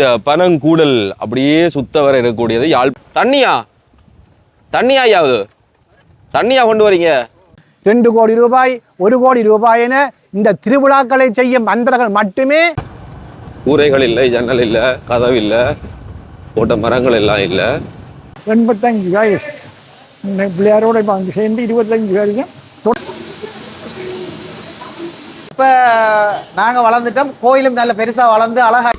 இந்த பனங்கூடல் அப்படியே சுத்த வர இருக்கக்கூடியது யாழ் தண்ணியா? தண்ணியா ஐயாவது? தண்ணியா கொண்டு வரீங்க. ரெண்டு கோடி ரூபாய் ஒரு கோடி ரூபாய் என இந்த திருவிழாக்களை செய்யும் அன்பர்கள் மட்டுமே கூரைகள் இல்லை ஜன்னல் இல்லை கதவு இல்லை போட்ட மரங்கள் எல்லாம் இல்லை. எண்பத்தஞ்சு வயசு இந்த பிள்ளையாரோட இப்போ அங்கே சேர்ந்து இருபத்தஞ்சு வரைக்கும் இப்போ நாங்கள் வளர்ந்துட்டோம். கோயிலும் நல்ல பெருசாக வளர்ந்து அழகா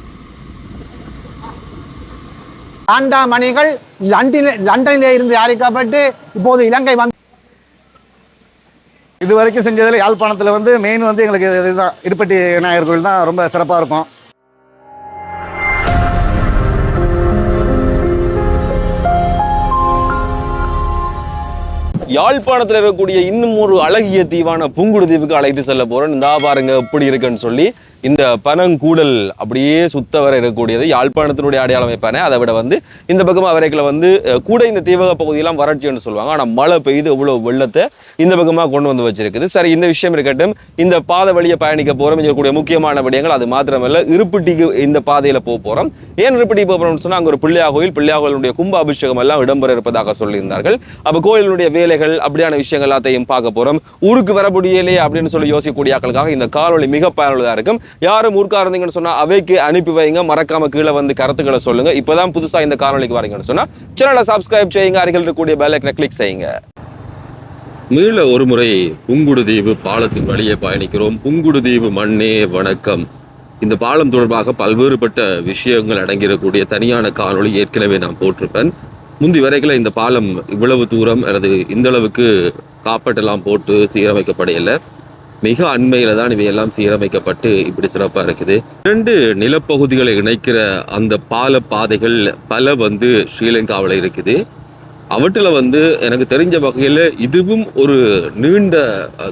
காண்டாமணிகள் லண்டனில் லண்டனிலே இருந்து அழைக்கப்பட்டு இப்போது இலங்கை வந்து இது வரைக்கும் செஞ்சதில் யாழ்ப்பாணத்தில் வந்து மெயின் வந்து எங்களுக்கு இதுதான் இடுப்பட்டி விநாயகர் கோயில் தான் ரொம்ப சிறப்பாக இருக்கும். யாழ்ப்பாணத்தில் இருக்கக்கூடிய இன்னும் ஒரு அழகிய தீவான புங்குடு தீவுக்கு அழைத்து செல்ல போகிறோம் இந்தா பாருங்க எப்படி இருக்குன்னு சொல்லி. இந்த பனங்கூடல் அப்படியே சுத்த வர இருக்கக்கூடியது. யாழ்ப்பாணத்தினுடைய அடையாளம் வைப்பானே அதை விட வந்து இந்த பக்கம் அவரைக்கில் வந்து கூட இந்த தீவக பகுதியெல்லாம் வறட்சின்னு சொல்லுவாங்க. ஆனால் மழை பெய்து இவ்வளோ வெள்ளத்தை இந்த பக்கமாக கொண்டு வந்து வச்சிருக்குது. சரி இந்த விஷயம் இருக்கட்டும். இந்த பாதை வழியை பயணிக்க போகிறோம் இருக்கக்கூடிய முக்கியமான விடயங்கள். அது மாத்திரமல்ல இருப்பிட்டிக்கு இந்த பாதையில் போக போகிறோம் ஏன் இருப்பிட்டி போக போகிறோம்னு சொன்னால் அங்கே ஒரு பிள்ளையா கோயில் பிள்ளையா கோயிலுடைய கும்ப அபிஷேகம் எல்லாம் இடம்பெற இருப்பதாக சொல்லியிருந்தார்கள். அப்போ கோயிலுடைய வேலை வேலைகள் அப்படியான விஷயங்கள் எல்லாத்தையும் பார்க்க போறோம். ஊருக்கு வர முடியலையே அப்படின்னு சொல்லி யோசிக்கக்கூடிய ஆக்களுக்காக இந்த காலொலி மிக பயனுள்ளதாக இருக்கும். யாரும் ஊருக்காக இருந்தீங்கன்னு சொன்னா அவைக்கு அனுப்பி வைங்க. மறக்காம கீழே வந்து கருத்துக்களை சொல்லுங்க. இப்பதான் புதுசா இந்த காலொலிக்கு வரீங்கன்னு சொன்னா சேனலை சப்ஸ்கிரைப் செய்யுங்க. அருகில் இருக்கக்கூடிய பெல் கிளிக் செய்யுங்க. மீள ஒரு முறை புங்குடுதீவு பாலத்தின் வழியே பயணிக்கிறோம். புங்குடுதீவு மண்ணே வணக்கம். இந்த பாலம் தொடர்பாக பல்வேறுபட்ட விஷயங்கள் அடங்கியிருக்கக்கூடிய தனியான காணொளி ஏற்கனவே நான் போட்டிருப்பேன். முந்தி வரைக்கும் இந்த பாலம் இவ்வளவு தூரம் அல்லது இந்த அளவுக்கு காப்பட்டெல்லாம் போட்டு சீரமைக்கப்படையில. மிக அண்மையில் தான் இவையெல்லாம் சீரமைக்கப்பட்டு இப்படி சிறப்பாக இருக்குது. இரண்டு நிலப்பகுதிகளை இணைக்கிற அந்த பால பாதைகள் பல வந்து ஸ்ரீலங்காவில் இருக்குது. அவற்றில் வந்து எனக்கு தெரிஞ்ச வகையில் இதுவும் ஒரு நீண்ட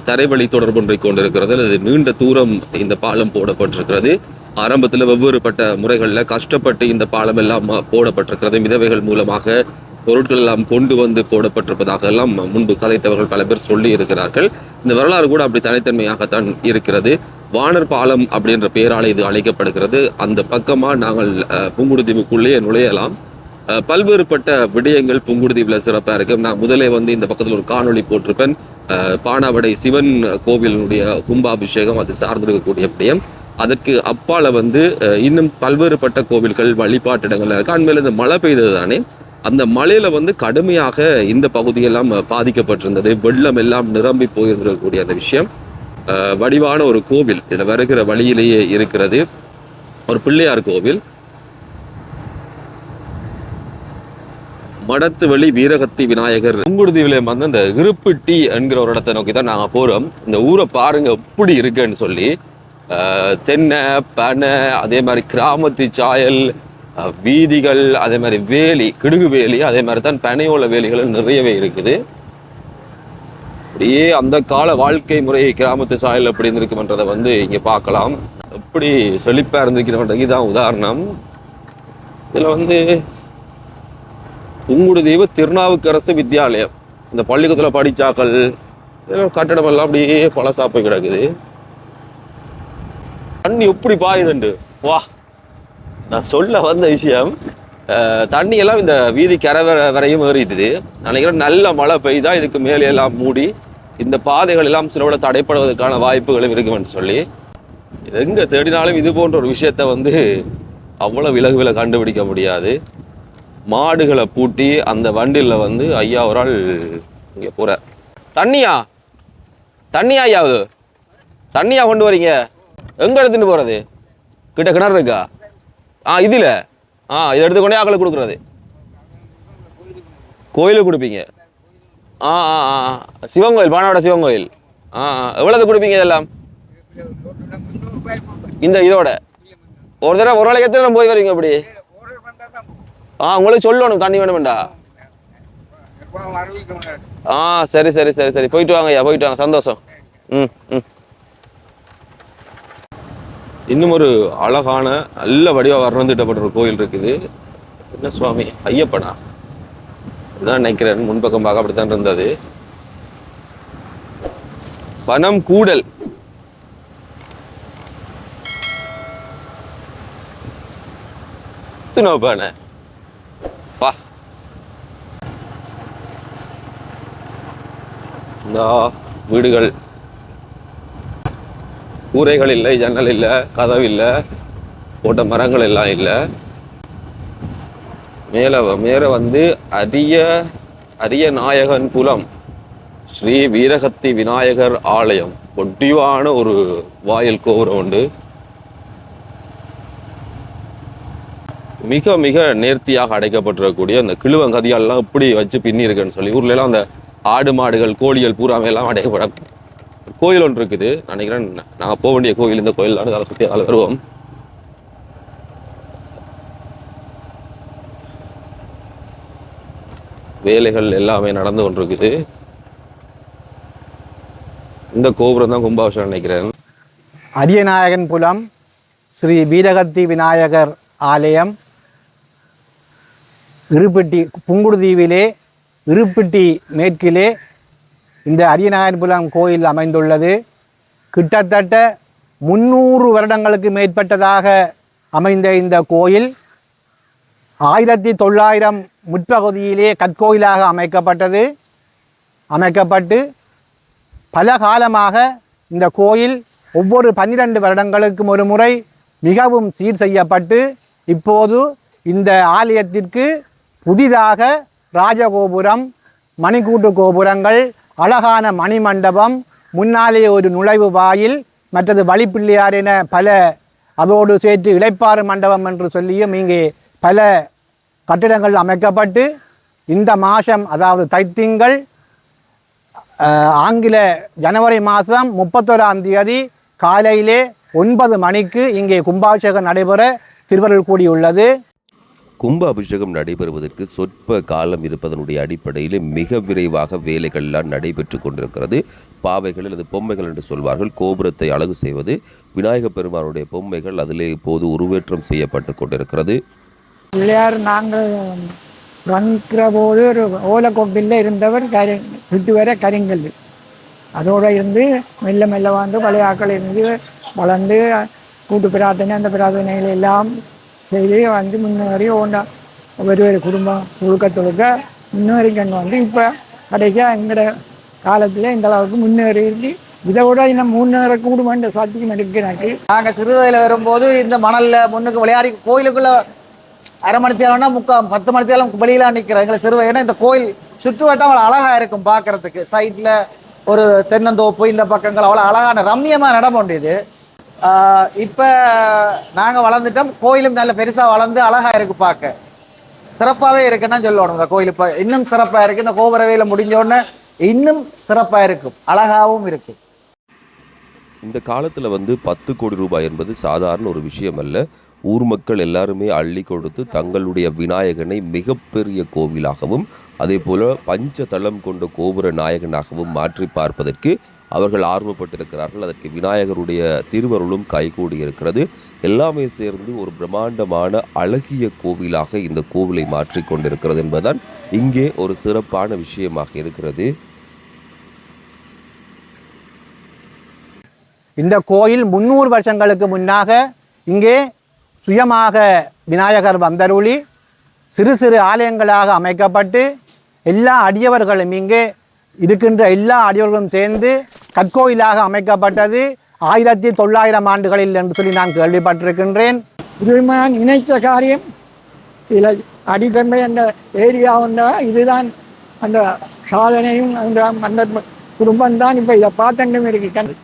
தரைவழி தொடர்பொன்றை கொண்டிருக்கிறது அல்லது நீண்ட தூரம் இந்த பாலம் போடப்பட்டிருக்கிறது. ஆரம்பத்தில் வெவ்வேறுபட்ட முறைகளில் கஷ்டப்பட்டு இந்த பாலம் எல்லாம் போடப்பட்டிருக்கிறது. மிதவைகள் மூலமாக பொருட்கள் எல்லாம் கொண்டு வந்து போடப்பட்டிருப்பதாக எல்லாம் முன்பு கதைத்தவர்கள் பல பேர் சொல்லி இருக்கிறார்கள். இந்த வரலாறு கூட அப்படி தனித்தன்மையாகத்தான் இருக்கிறது. வானர் பாலம் அப்படின்ற பெயரால் இது அழைக்கப்படுகிறது. அந்த பக்கமா நாங்கள் அஹ், புங்குடுதீவுக்குள்ளேயே நுழையலாம். அஹ் பல்வேறுபட்ட விடயங்கள் புங்குடுதீவில் சிறப்பாக இருக்கு. நான் முதலே வந்து இந்த பக்கத்தில் ஒரு காணொளி போட்டிருப்பேன். பானாவடை சிவன் கோவிலினுடைய கும்பாபிஷேகம் அது சார்ந்திருக்கக்கூடிய விடயம். அதற்கு அப்பால வந்து இன்னும் பல்வேறுபட்ட கோவில்கள் வழிபாட்டிடங்கள் இருக்கு. அண்மையில் இந்த மழை பெய்தது தானே அந்த மழையில வந்து கடுமையாக இந்த பகுதியெல்லாம் பாதிக்கப்பட்டிருந்தது. வெள்ளம் எல்லாம் நிரம்பி போயிருக்கக்கூடிய அந்த விஷயம் வடிவான ஒரு கோவில். இதில் வருகிற வழியிலேயே இருக்கிறது. ஒரு பிள்ளையார் கோவில். மடத்துவெளி வீரகத்தி விநாயகர். புங்குடுதீவில வந்து இந்த இருப்பிட்டி என்கிற ஒரு இடத்தை நோக்கி தான் நாங்கள் போகிறோம் இந்த ஊரை பாருங்க எப்படி இருக்குன்னு சொல்லி ஆஹ், தென்னை பனை அதே மாதிரி கிராமத்து சாயல் வீதிகள் அதே மாதிரி வேலி கிடுகு வேலி அதே மாதிரி தான் பனையோல வேலிகள் நிறையவே இருக்குது. அப்படியே அந்த கால வாழ்க்கை முறை கிராமத்து சாயல் எப்படி இருந்திருக்குன்றதை வந்து இங்கே பார்க்கலாம். எப்படி செழிப்பாக இருந்திருக்கிறோன்றது இதுதான் உதாரணம். இதில் வந்து புங்குடுதீவு திருநாவுக்கரசு வித்யாலயம். இந்த பள்ளிக்கூடத்தில் படிச்சாக்கள் இதெல்லாம் கட்டடம் எல்லாம் அப்படியே பழசாப்பை கிடக்குது. தண்ணி எப்படி பாயுதுண்டு? வா நான் சொல்ல வந்த விஷயம் தண்ணியெல்லாம் இந்த வீதி கரை வர வரையும் ஏறிட்டுது. நினைக்கிறேன் நல்ல மழை பெய்தா இதுக்கு மேலே எல்லாம் மூடி இந்த பாதைகள் எல்லாம் சிலவிட தடைப்படுவதற்கான வாய்ப்புகளும் இருக்குமென்னு சொல்லி எங்கே தேடினாலும் இது போன்ற ஒரு விஷயத்த வந்து அவ்வளோ இலகுவில கண்டுபிடிக்க முடியாது. மாடுகளை பூட்டி அந்த வண்டியில் வந்து ஐயா ஒரு ஆள் இங்கே போகிறார் தண்ணியா? தண்ணியா ஐயாவது? தண்ணியா கொண்டு வரீங்க? எங்கே எடுத்துகிட்டு போகிறது கிட்ட கிணறு இருக்கா? ஆ இதில். ஆ இதை எடுத்துக்கொண்டே ஆக்களை கொடுக்குறது. கோயிலுக்கு கொடுப்பீங்க. ஆ ஆ ஆ சிவன் கோயில் பானாவோட சிவன் கோயில். ஆ ஆ. எவ்வளோது கொடுப்பீங்க இதெல்லாம்? இந்த இதோட. ஒரு தடவை ஒரு நாளைக்கு எத்தனை போய் வரீங்க அப்படி? ஆ உங்களுக்கு சொல்லணும் தண்ணி வேணுமெண்டா. ஆ சரி சரி சரி சரி. போயிட்டு வாங்க ஐயா போயிட்டு வாங்க. சந்தோஷம். ம் ம். இன்னும் ஒரு அழகான நல்ல வடிவாக வர்ணம் திட்டப்பட்ட ஒரு கோயில் இருக்குது. என்ன சுவாமி? ஐயப்பனா? அதான் நினைக்கிறேன். முன்பக்கம் பார்க்க அப்படித்தான் இருந்தது. பணம் கூடல். எத்தனை பானை பா இந்த வீடுகள். கூரைகள் இல்லை ஜன்னல் இல்லை கதவு இல்லை போட்ட மரங்கள் எல்லாம் இல்லை. மேலே மேலே வந்து அரிய அரிய நாயகன் குலம் ஸ்ரீ வீரகத்தி விநாயகர் ஆலயம். ஒட்டிவான ஒரு வாயில் கோபுரம் உண்டு. மிக மிக நேர்த்தியாக அடைக்கப்பட்டிருக்கக்கூடிய அந்த கிழுவங்கதியாலெலாம் இப்படி வச்சு பின்னி இருக்குன்னு சொல்லி ஊர்ல எல்லாம் அந்த ஆடு மாடுகள் கோழிகள் பூராமையெல்லாம் எல்லாம் அடைக்கப்பட கோயில் ஒன்று இருக்குது. நினைக்கிறேன் நாங்கள் போக வேண்டிய கோயில் இந்த கோயில் தான் அதை சுற்றி அதில் வருவோம். வேலைகள் எல்லாமே நடந்து கொண்டிருக்குது. இந்த கோபுரம் தான் கும்பாபிஷேகம் நினைக்கிறேன். அரியநாயகன் புலம் ஸ்ரீ பீரகத்தி விநாயகர் ஆலயம் இருப்பட்டி புங்குடுதீவிலே இருப்பட்டி மேற்கிலே இந்த அரியநாயன்புலம் கோயில் அமைந்துள்ளது. கிட்டத்தட்ட முந்நூறு வருடங்களுக்கு மேற்பட்டதாக அமைந்த இந்த கோயில் ஆயிரத்தி தொள்ளாயிரம் முற்பகுதியிலே கற்கோயிலாக அமைக்கப்பட்டது. அமைக்கப்பட்டு பல காலமாக இந்த கோயில் ஒவ்வொரு பன்னிரண்டு வருடங்களுக்கும் ஒரு முறை மிகவும் சீர் செய்யப்பட்டு இப்போது இந்த ஆலயத்திற்கு புதிதாக ராஜகோபுரம் மணிக்கூட்டு கோபுரங்கள் அழகான மணிமண்டபம் முன்னாலே ஒரு நுழைவு வாயில் மற்றது வழிப்பிள்ளையார் என பல அதோடு சேர்த்து இளைப்பாறு மண்டபம் என்று சொல்லியும் இங்கே பல கட்டிடங்கள் அமைக்கப்பட்டு இந்த மாதம் அதாவது தைத்திங்கள் ஆங்கில ஜனவரி மாதம் முப்பத்தோராம் தேதி காலையிலே ஒன்பது மணிக்கு இங்கே கும்பாபிஷேகம் நடைபெற திருவருள் கூடியுள்ளது கும்ப அபிஷேகம் நடைபெறுவதற்கு சொற்ப காலம் இருப்பதனுடைய அடிப்படையில் மிக விரைவாக வேலைகள்லாம் நடைபெற்று கொண்டிருக்கிறது. பாவைகள் அல்லது பொம்மைகள் என்று சொல்வார்கள். கோபுரத்தை அழகு செய்வது விநாயகப் பெருமானுடைய பொம்மைகள் அதிலே இப்போது உருவேற்றம் செய்யப்பட்டு கொண்டிருக்கிறது. பிள்ளையார் நாங்கள் வங்கிற போது ஒரு ஓலக்கொப்பில் இருந்தவர் கரி விட்டு வர கரிங்கல். அதோடு இருந்து மெல்ல மெல்ல வந்து பழைய ஆக்கள் இருந்து வளர்ந்து கூட்டு பிரார்த்தனை அந்த பிரார்த்தனைகள் எல்லாம் செய்து வந்து முன்னேறி ஓண்டா. ஒரு ஒரு குடும்பம் முழுக்க தொழுக்க முன்னேறி கொண்டு வந்து இப்போ கடைசியாக எங்களோட காலத்தில் இந்த அளவுக்கு முன்னேறி இதை விட இன்னும் முன்னேற கூடுமான்ற சாத்தியம் இருக்கு எனக்கு. நாங்கள் சிறுவயதில் வரும்போது இந்த மணலில் முன்னுக்கு விளையாடி கோயிலுக்குள்ளே அரை மணி தேவைன்னா முக்கால் பத்து மணி தேவை வெளியில நிற்கிறோம் எங்களை சிறுவை ஏன்னா இந்த கோயில் சுற்றுவட்டம் அவ்வளோ அழகாக இருக்கும் பார்க்குறதுக்கு சைட்டில் ஒரு தென்னந்தோப்பு இந்த பக்கங்கள் அவ்வளோ அழகான ரம்யமாக இடம் உண்டு இது இப்போ நாங்கள் வளர்ந்துட்டோம். கோயிலும் நல்ல பெருசாக வளர்ந்து அழகாக இருக்கு பார்க்க சிறப்பாகவே இருக்குன்னா சொல்லணும். இந்த கோயில் இப்போ இன்னும் சிறப்பாக இருக்குது இந்த கோபுரவையில் முடிஞ்சோடனே இன்னும் சிறப்பாக இருக்கும். அழகாகவும் இருக்கும் இந்த காலத்தில் வந்து பத்து கோடி ரூபாய் என்பது சாதாரண ஒரு விஷயம் அல்ல. ஊர் மக்கள் எல்லாருமே அள்ளி கொடுத்து தங்களுடைய விநாயகனை மிகப்பெரிய கோவிலாகவும் அதே போல பஞ்ச தளம் கொண்ட கோபுர நாயகனாகவும் மாற்றி பார்ப்பதற்கு அவர்கள் ஆர்வப்பட்டிருக்கிறார்கள். அதற்கு விநாயகருடைய திருவருளும் கைகூடி இருக்கிறது எல்லாமே சேர்ந்து ஒரு பிரம்மாண்டமான அழகிய கோவிலாக இந்த கோவிலை மாற்றி கொண்டிருக்கிறது என்பதுதான் இங்கே ஒரு சிறப்பான விஷயமாக இருக்கிறது. இந்த கோயில் முந்நூறு வருஷங்களுக்கு முன்னாக இங்கே சுயமாக விநாயகர் வந்தருளி சிறு சிறு ஆலயங்களாக அமைக்கப்பட்டு எல்லா அடியவர்களும் இங்கே இருக்கின்ற எல்லா அடியவர்களும் சேர்ந்து கற்கோயிலாக அமைக்கப்பட்டது ஆயிரத்தி தொள்ளாயிரம் ஆண்டுகளில் என்று சொல்லி நான் கேள்விப்பட்டிருக்கின்றேன். இதுமான் நினைச்ச காரியம். இதில் அடிக்கம்பை அந்த ஏரியா வந்தா இதுதான் அந்த சாதனையும் அந்த அந்த குடும்பம் தான் இப்போ இதை பார்த்துட்டும் இருக்கு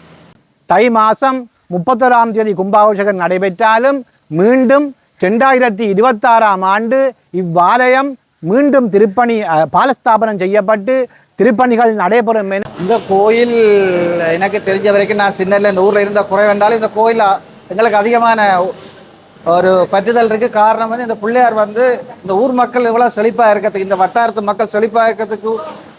தை மாதம் முப்பத்தொராம் தேதி கும்பாபிஷேகம் நடைபெற்றாலும் மீண்டும் ரெண்டாயிரத்தி இருபத்தாறாம் ஆண்டு இவ்வாலயம் மீண்டும் திருப்பணி பாலஸ்தாபனம் செய்யப்பட்டு திருப்பணிகள் நடைபெறும் இந்த கோயில் எனக்கு தெரிஞ்ச வரைக்கும் நான் சின்னல இந்த ஊரில் இருந்த குறைவென்றாலும் இந்த கோயில் எங்களுக்கு அதிகமான ஒரு பற்றுதல் இருக்கு. காரணம் வந்து இந்த பிள்ளையார் வந்து இந்த ஊர் மக்கள் இவ்வளோ செழிப்பாக இருக்கிறதுக்கு இந்த வட்டாரத்து மக்கள் செழிப்பாக இருக்கிறதுக்கு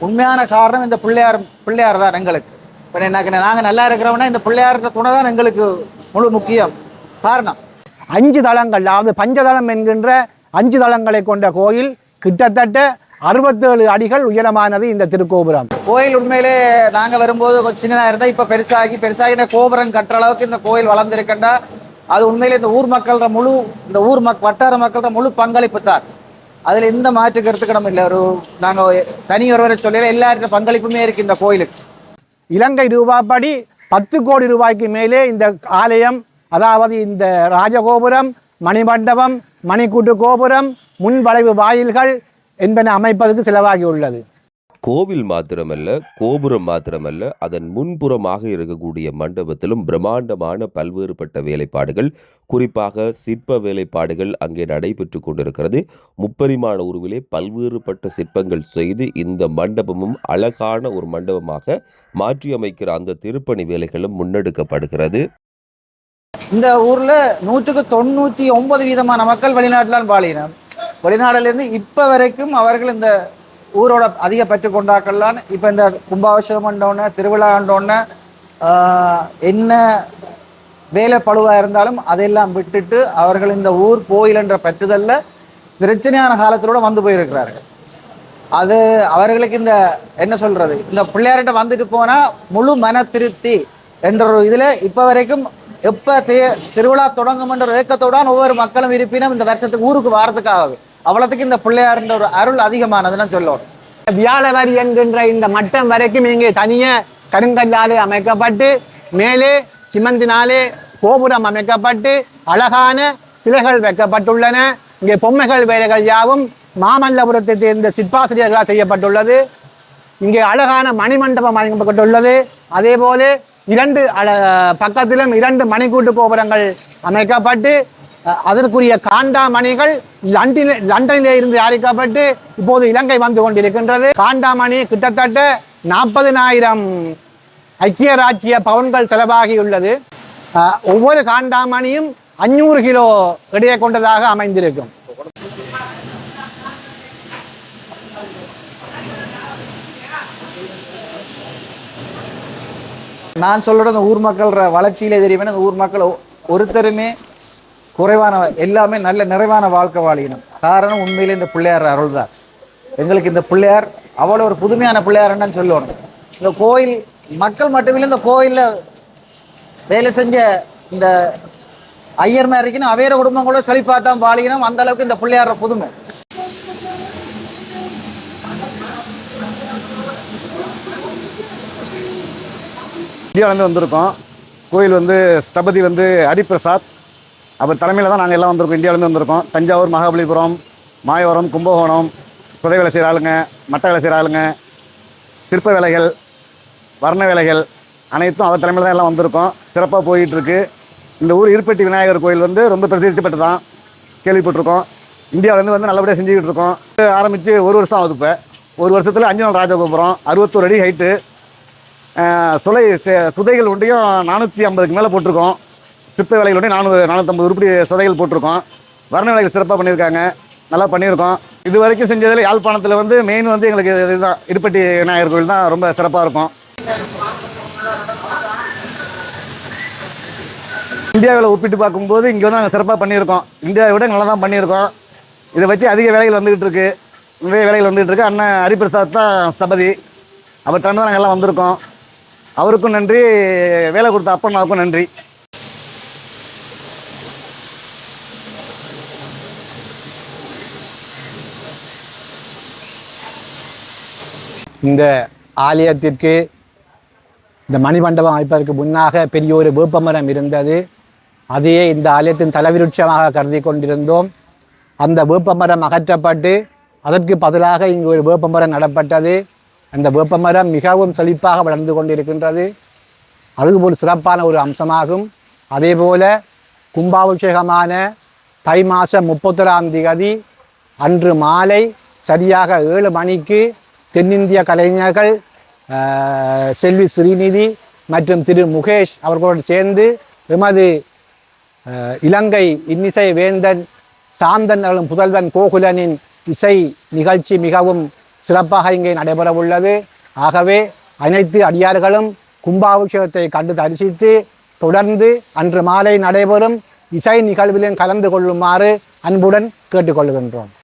உண்மையான காரணம் இந்த பிள்ளையார் பிள்ளையார் தான் எங்களுக்கு. இப்போ எனக்கு நாங்கள் நல்லா இருக்கிறோம்னா இந்த பிள்ளையார்ன்ற துணை தான் எங்களுக்கு முழு முக்கியம். காரணம். அஞ்சு தளங்கள் அதாவது பஞ்சதளம் என்கின்ற அஞ்சு தளங்களை கொண்ட கோயில் கிட்டத்தட்ட அறுபத்தேழு அடிகள் உயரமானது இந்த திருக்கோபுரம். கோயில் உண்மையிலே நாங்கள் வரும்போது கொஞ்சம் சின்னதாக இருந்தால் இப்போ பெருசாகி பெருசாகி கோபுரம் கட்டுற அளவுக்கு இந்த கோயில் வளர்ந்துருக்கண்டா? அது உண்மையிலே இந்த ஊர் மக்களோட முழு இந்த ஊர் மக் வட்டார மக்களோட முழு பங்களிப்பு தான். அதில் எந்த மாற்று கருத்துக்கு நம்ம இல்லை. ஒரு நாங்கள் தனி ஒருவரை சொல்லல எல்லாருடைய பங்களிப்புமே இருக்கு இந்த கோயிலுக்கு. இலங்கை ரூபாப்படி பத்து கோடி ரூபாய்க்கு மேலே இந்த ஆலயம் அதாவது இந்த ராஜகோபுரம் மணிமண்டபம் மணிக்கூட்டு கோபுரம் முன்வளைவு வாயில்கள் என்பன அமைப்பதற்கு செலவாகி உள்ளது. கோவில் மாத்திரமல்ல கோபுரம் மாத்திரமல்ல அதன் முன்புறமாக இருக்கக்கூடிய மண்டபத்திலும் பிரம்மாண்டமான பல்வேறுபட்ட வேலைப்பாடுகள் குறிப்பாக சிற்ப வேலைப்பாடுகள் அங்கே நடைபெற்று கொண்டிருக்கிறது. முப்பரிமாண உருவிலே பல்வேறுபட்ட சிற்பங்கள் செய்து இந்த மண்டபமும் அழகான ஒரு மண்டபமாக மாற்றியமைக்கிற அந்த திருப்பணி வேலைகளும் முன்னெடுக்கப்படுகிறது. இந்த ஊரில் நூற்றுக்கு தொண்ணூற்றி ஒன்பது வீதமான மக்கள் வெளிநாட்டிலான் பாலினம் வெளிநாடுலேருந்து இப்போ வரைக்கும் அவர்கள் இந்த ஊரோட அதிக பற்று கொண்டாக்கள்லாம் இப்போ இந்த கும்பாபிஷேகம் ஆண்டோன்னே திருவிழா ஆண்டோன்ன என்ன வேலை பழுவாக இருந்தாலும் அதையெல்லாம் விட்டுட்டு அவர்கள் இந்த ஊர் கோயில் என்ற பற்றுதல்ல பிரச்சனையான காலத்திலோட வந்து போயிருக்கிறார்கள். அது அவர்களுக்கு இந்த என்ன சொல்கிறது இந்த பிள்ளையார்கிட்ட வந்துட்டு போனால் முழு மன திருப்தி என்ற ஒரு இதில் இப்போ வரைக்கும் எப்போ தே- திருவிழா தொடங்கும் என்ற ஒரு ஒவ்வொரு மக்களும் இருப்பினும் இந்த வருஷத்துக்கு ஊருக்கு வாரத்துக்காக. அவ்வளோத்துக்கு இந்த பிள்ளையார்ன்ற ஒரு அருள் அதிகமானதுன்னு சொல்லணும் வியாழவர் என்கின்ற இந்த மட்டம் வரைக்கும் இங்கே தனிய கருங்கல்லாலே அமைக்கப்பட்டு மேலே சிமந்தினாலே கோபுரம் அமைக்கப்பட்டு அழகான சிலைகள் வைக்கப்பட்டுள்ளன. இங்கே பொம்மைகள் வேலைகள் யாவும் மாமல்லபுரத்தை சேர்ந்த சிற்பாசிரியர்களால் செய்யப்பட்டுள்ளது. இங்கே அழகான மணிமண்டபம் அமைக்கப்பட்டுள்ளது. அதே போல இரண்டு பக்கத்திலும் இரண்டு மணிக்கூட்டு கோபுரங்கள் அமைக்கப்பட்டு அஹ், அதற்குரிய காண்டாமணிகள் லண்டில் லண்டனிலே இருந்து தயாரிக்கப்பட்டு இப்போது இலங்கை வந்து கொண்டிருக்கின்றது. காண்டாமணி கிட்டத்தட்ட நாற்பதினாயிரம் ஐக்கிய ராஜ்ய பவுன்கள் செலவாகியுள்ளது. ஒவ்வொரு காண்டாமணியும் அஞ்சூறு கிலோ எடையை கொண்டதாக அமைந்திருக்கும். நான் சொல்கிற அந்த ஊர் மக்கள் வளர்ச்சியிலே தெரியுமே இந்த ஊர் மக்கள் ஒருத்தருமே குறைவான எல்லாமே நல்ல நிறைவான வாழ்க்கை வாழிக்கணும் காரணம் உண்மையிலே இந்த பிள்ளையார் அருள் தான் எங்களுக்கு இந்த பிள்ளையார் அவ்வளோ ஒரு புதுமையான பிள்ளையார்ன்னு சொல்லணும். இந்த கோயில் மக்கள் மட்டுமில்லை இந்த கோயிலில் வேலை செஞ்ச இந்த ஐயர் மாதிரி இருக்கணும் அவையர குடும்பம் கூட செழிப்பாக தான் வாழிக்கணும் அந்த அளவுக்கு இந்த பிள்ளையார புதுமை. இந்தியாவிலேருந்து வந்திருக்கோம். கோயில் வந்து ஸ்தபதி வந்து ஹரிபிரசாத். அவர் தலைமையில் தான் நாங்கள் எல்லாம் வந்திருக்கோம். இந்தியாவிலேருந்து வந்திருக்கோம். தஞ்சாவூர் மகாபலிபுரம் மாயவரம் கும்பகோணம் புதை வேலை செய்கிற ஆளுங்க மட்ட வேலை செய்கிற ஆளுங்க சிற்ப வேலைகள் வர்ண வேலைகள் அனைத்தும் அவர் தலைமையில் தான் எல்லாம் வந்திருக்கோம். சிறப்பாக போயிட்டுருக்கு இந்த ஊர் இருப்பட்டி விநாயகர் கோயில் வந்து ரொம்ப பிரசித்தி பெற்றதான் கேள்விப்பட்டிருக்கோம். இந்தியாவிலேருந்து வந்து நல்லபடியாக செஞ்சுக்கிட்டு இருக்கோம். ஆரம்பித்து ஒரு வருஷம் ஆகுது இப்போ. ஒரு வருஷத்தில் அஞ்சு நாள் ராஜகோபுரம் அறுபத்தோரு அடி ஹைட்டு சுலை சுதைகள் ஒன்றையும் நானூற்றி ஐம்பதுக்கு மேலே போட்டிருக்கோம். சிற்ப வேலைகள் ஒன்றையும் நானூறு நானூற்றம்பது உருப்படி சுதைகள் போட்டிருக்கோம். வர்ண வேலைகள் சிறப்பாக பண்ணியிருக்காங்க. நல்லா பண்ணியிருக்கோம். இது வரைக்கும் செஞ்சதில் யாழ்ப்பாணத்தில் வந்து மெயின் வந்து எங்களுக்கு இதுதான். இடுப்பட்டி விநாயகர் கோயில் தான் ரொம்ப சிறப்பாக இருக்கும். இந்தியாவில் ஒப்பிட்டு பார்க்கும்போது இங்கே வந்து நாங்கள் சிறப்பாக பண்ணியிருக்கோம். இந்தியாவை விட நல்லா தான் பண்ணியிருக்கோம். இதை வச்சு அதிக வேலைகள் வந்துகிட்டு இருக்கு. நிறைய வேலைகள் வந்துகிட்டு இருக்கு. அண்ணன் ஹரிபிரசாத் தான் ஸ்தபதி அவர்கிட்ட தான் நாங்கள் எல்லாம் வந்திருக்கோம். அவருக்கும் நன்றி வேலை கொடுத்த அப்பண்ணாவுக்கும் நன்றி. இந்த ஆலயத்திற்கு இந்த மணிமண்டபம் அமைப்பதற்கு முன்னாக பெரிய ஒரு வேப்பமரம் இருந்தது. அதையே இந்த ஆலயத்தின் தலைவிருட்சமாக கருதி கொண்டிருந்தோம். அந்த வேப்பமரம் அகற்றப்பட்டு அதற்கு பதிலாக இங்கு ஒரு வேப்பமரம் நடப்பட்டது. அந்த வேப்பமரம் மிகவும் செழிப்பாக வளர்ந்து கொண்டிருக்கின்றது. அதுபோல் சிறப்பான ஒரு அம்சமாகும். அதேபோல கும்பாபிஷேகமான தை மாதம் முப்பத்தொராம் திகதி அன்று மாலை சரியாக ஏழு மணிக்கு தென்னிந்திய கலைஞர்கள் செல்வி ஸ்ரீநிதி மற்றும் திரு முகேஷ் அவர்களோடு சேர்ந்து எமது இலங்கை இன்னிசை வேந்தன் சாந்தன் அவர்களும் புதல்வன் கோகுலனின் இசை நிகழ்ச்சி மிகவும் சிறப்பாக இங்கே நடைபெறவுள்ளது. ஆகவே அனைத்து அடியார்களும் கும்பாபிஷேகத்தை கண்டு தரிசித்து தொடர்ந்து அன்று மாலை நடைபெறும் இசை நிகழ்விலும் கலந்து கொள்ளுமாறு அன்புடன் கேட்டுக்கொள்கின்றோம்.